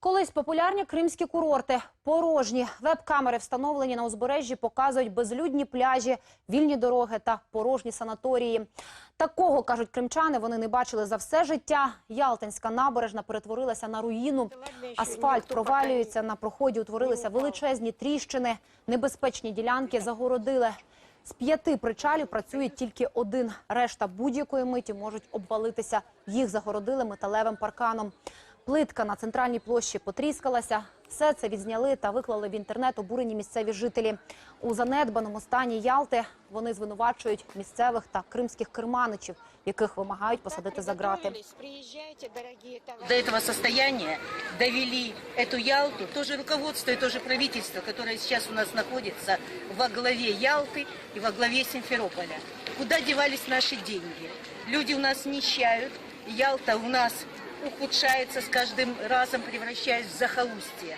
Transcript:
Колись популярні кримські курорти порожні. Веб-камери, встановлені на узбережжі, показують безлюдні пляжі, вільні дороги та порожні санаторії. Такого, кажуть кримчани, вони не бачили за все життя. Ялтинська набережна перетворилася на руїну. Асфальт провалюється, на проході утворилися величезні тріщини. Небезпечні ділянки загородили. З п'яти причалів працює тільки один. Решта будь-якої миті можуть обвалитися. Їх загородили металевим парканом. Плитка на центральній площі потріскалася. Все це відзняли та виклали в інтернет обурені місцеві жителі. У занедбаному стані Ялти вони звинувачують місцевих та кримських керманичів, яких вимагають посадити за грати. Приезжайте, дорогие До товарищи. этого состояния довели эту Ялту, тоже руководство и тоже правительство, которое сейчас у нас находится во главе Ялты и во главе Симферополя. Куда девались наши деньги? Люди у нас нищают, Ялта у нас ухудшается с каждым разом, превращаясь в захолустье.